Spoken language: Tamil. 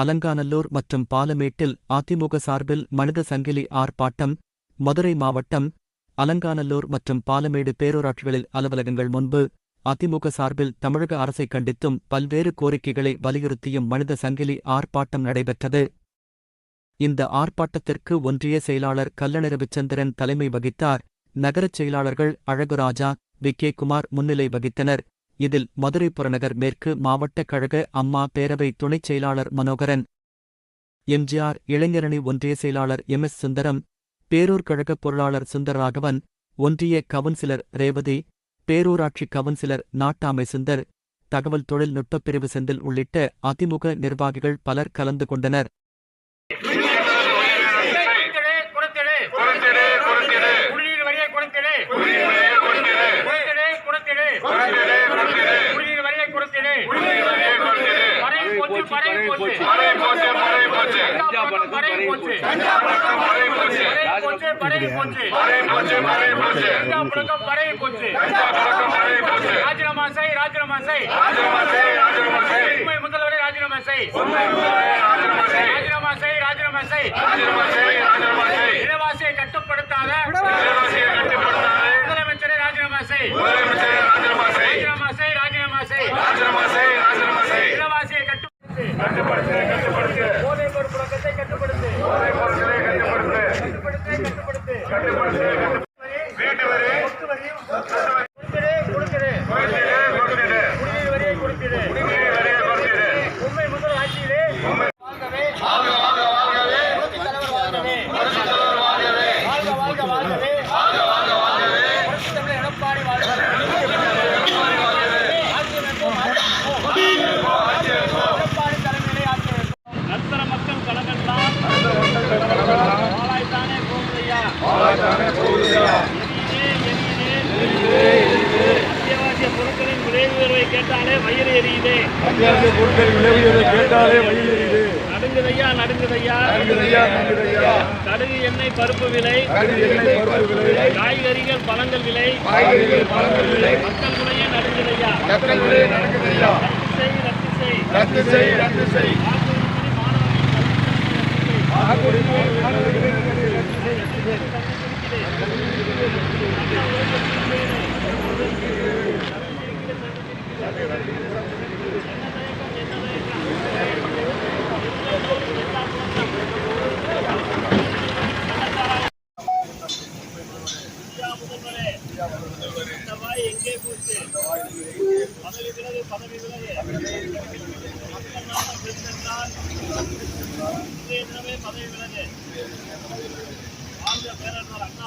அலங்காநல்லூர் மற்றும் பாலமேட்டில் அதிமுக சார்பில் மனித சங்கிலி ஆர்ப்பாட்டம் மதுரை மாவட்டம் அலங்காநல்லூர் மற்றும் பாலமேடு பேரூராட்சிகளில் அலுவலகங்கள் முன்பு அதிமுக சார்பில் தமிழக அரசை கண்டித்தும் பல்வேறு கோரிக்கைகளை வலியுறுத்தியும் மனித சங்கிலி ஆர்ப்பாட்டம் நடைபெற்றது. இந்த ஆர்ப்பாட்டத்திற்கு ஒன்றிய செயலாளர் கல்லண ரவிச்சந்திரன் தலைமை வகித்தார். நகரச் செயலாளர்கள் அழகுராஜா வி. கே. குமார் முன்னிலை வகித்தனர். இதில் மதுரை புறநகர் மேற்கு மாவட்ட கழக அம்மா பேரவை துணைச் செயலாளர் மனோகரன் எம்ஜிஆர் இளைஞரணி ஒன்றிய செயலாளர் எம் எஸ் சுந்தரம் பேரூர் கழக பொருளாளர் சுந்தரராகவன் ஒன்றிய கவுன்சிலர் ரேவதி பேரூராட்சி கவுன்சிலர் நாட்டாமை சுந்தர் தகவல் தொழில்நுட்பப் பிரிவு செந்தில் உள்ளிட்ட அதிமுக நிர்வாகிகள் பலர் கலந்து கொண்டனர். குறைத்திடு, குறைத்திடு. குறைத்திடு, குறைத்திடு. குடிநீர் வரியை குறைத்திடு. குடிநீர் வரியை குறைத்திடு. குறைத்திடு, குறைத்திடு. குறைத்திடு, குறைத்திடு. குடிநீர் வரியை குறைத்திடு. குடிநீர் வரியை குறைத்திடு. பறையை போச்சு, பறையை போச்சு. பறை போச்சு, பறை போச்சு. பறையை போச்சு. பறை போச்சு. பழக்கம் பழக்கம் போச்சு. ராஜினாமா செய், ராஜினாமா செய். ராஜினாமா செய், ராஜினாமா செய். உண்மை முதல்வரை ராஜினாமா செய். உண்மை முதல்வரே ராஜினாமா செய். ராஜினாமா செய், ராஜினாமா செய். ராஜினாமா செய், Cadê o Marcelo? உயர்வை கேட்டாலே வயிறு எரியுதே. அத்தியாவசிய பொருட்கள் விலை உயர்வை கேட்டாலே வழியில் எரியுது. நடுங்குதையா நடுங்குதையா? நன்குதையா நன்குதையா கடுகு எண்ணெய் பருப்பு விலை. கருதி எண்ணெய் பருப்பு விலை. காய்கறிகள் பழங்கள் விலை. காய்கறிகள் பழங்கள் விலை. மக்கள் விலையே நடுங்குதையா? மக்கள் விலை நன்குதையா ரத்து செய் ரத்து செய். ரத்து செய் ரத்து செய். இந்த வாய் எங்கே போச்சு? பதவி விலகு பதவி விலகு இன்றைய தினமே பதவி விலகு வாழ்க அண்ணா